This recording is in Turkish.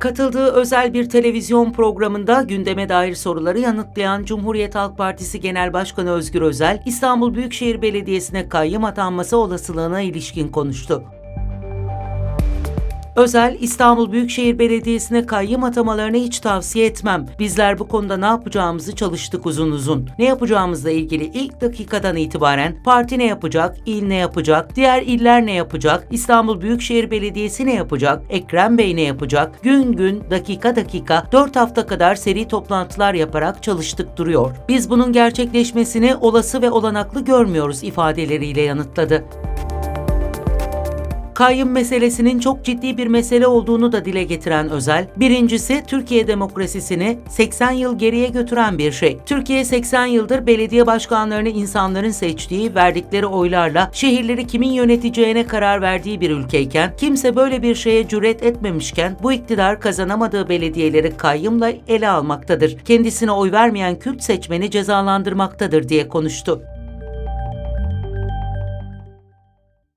Katıldığı özel bir televizyon programında gündeme dair soruları yanıtlayan Cumhuriyet Halk Partisi Genel Başkanı Özgür Özel, İstanbul Büyükşehir Belediyesi'ne kayyım atanması olasılığına ilişkin konuştu. Özel, İstanbul Büyükşehir Belediyesi'ne kayyım atamalarını hiç tavsiye etmem. Bizler bu konuda ne yapacağımızı çalıştık uzun uzun. Ne yapacağımızla ilgili ilk dakikadan itibaren parti ne yapacak, il ne yapacak, diğer iller ne yapacak, İstanbul Büyükşehir Belediyesi ne yapacak, Ekrem Bey ne yapacak, gün gün, dakika dakika, 4 hafta kadar seri toplantılar yaparak çalıştık duruyor. Biz bunun gerçekleşmesini olası ve olanaklı görmüyoruz ifadeleriyle yanıtladı. Kayyım meselesinin çok ciddi bir mesele olduğunu da dile getiren Özel, birincisi Türkiye demokrasisini 80 yıl geriye götüren bir şey. Türkiye 80 yıldır belediye başkanlarını insanların seçtiği, verdikleri oylarla şehirleri kimin yöneteceğine karar verdiği bir ülkeyken, kimse böyle bir şeye cüret etmemişken bu iktidar kazanamadığı belediyeleri kayyımla ele almaktadır. Kendisine oy vermeyen Kürt seçmeni cezalandırmaktadır diye konuştu.